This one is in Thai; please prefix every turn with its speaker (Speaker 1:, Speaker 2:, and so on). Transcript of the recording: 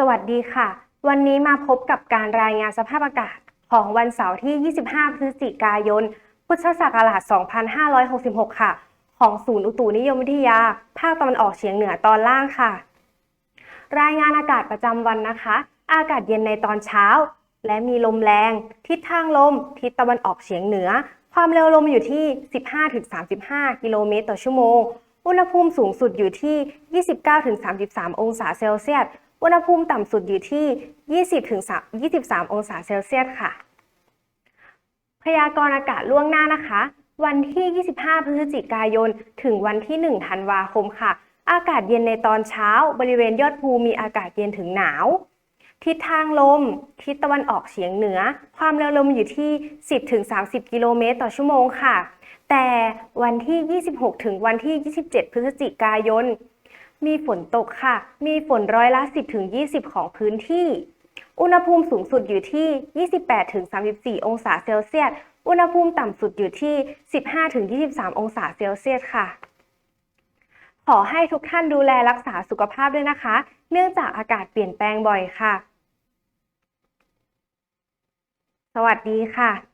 Speaker 1: สวัสดีค่ะ วันนี้มาพบกับการรายงานสภาพอากาศของวันเสาร์ที่ 25 พฤศจิกายน พุทธศักราช 2566 ค่ะ ของศูนย์อุตุนิยมวิทยา ภาคตะวันออกเฉียงเหนือตอนล่างค่ะ รายงานอากาศประจำวันนะคะ อากาศเย็นในตอนเช้า และมีลมแรง ทิศทางลม ทิศตะวันออกเฉียงเหนือ ความเร็วลมอยู่ที่ 15-35 กิโลเมตรต่อชั่วโมง อุณหภูมิสูงสุดอยู่ที่ 29-33 องศาเซลเซียส อุณหภูมิต่ำสุดอยู่ที่ 20-23 องศาเซลเซียสค่ะ พยากรณ์อากาศล่วงหน้านะคะ วันที่ 25 พฤศจิกายน ถึงวันที่ 1 ธันวาคมค่ะ อากาศเย็นในตอนเช้า บริเวณยอดภูมีอากาศเย็นถึงหนาว ทิศทางลม ทิศตะวันออกเฉียงเหนือ ความเร็วลมอยู่ที่ 10-30 กิโลเมตรต่อชั่วโมงค่ะ แต่วันที่ 26 ถึงวันที่ 27 พฤศจิกายน มีฝนตกค่ะ มีฝนร้อยละ 10ถึง20 ของพื้นที่ อุณหภูมิสูงสุดอยู่ที่ 28ถึง34 องศาเซลเซียส อุณหภูมิต่ำสุดอยู่ที่ 15ถึง23 องศาเซลเซียสค่ะ ขอให้ทุกท่านดูแลรักษาสุขภาพด้วยนะคะ เนื่องจากอากาศเปลี่ยนแปลงบ่อยค่ะ สวัสดีค่ะ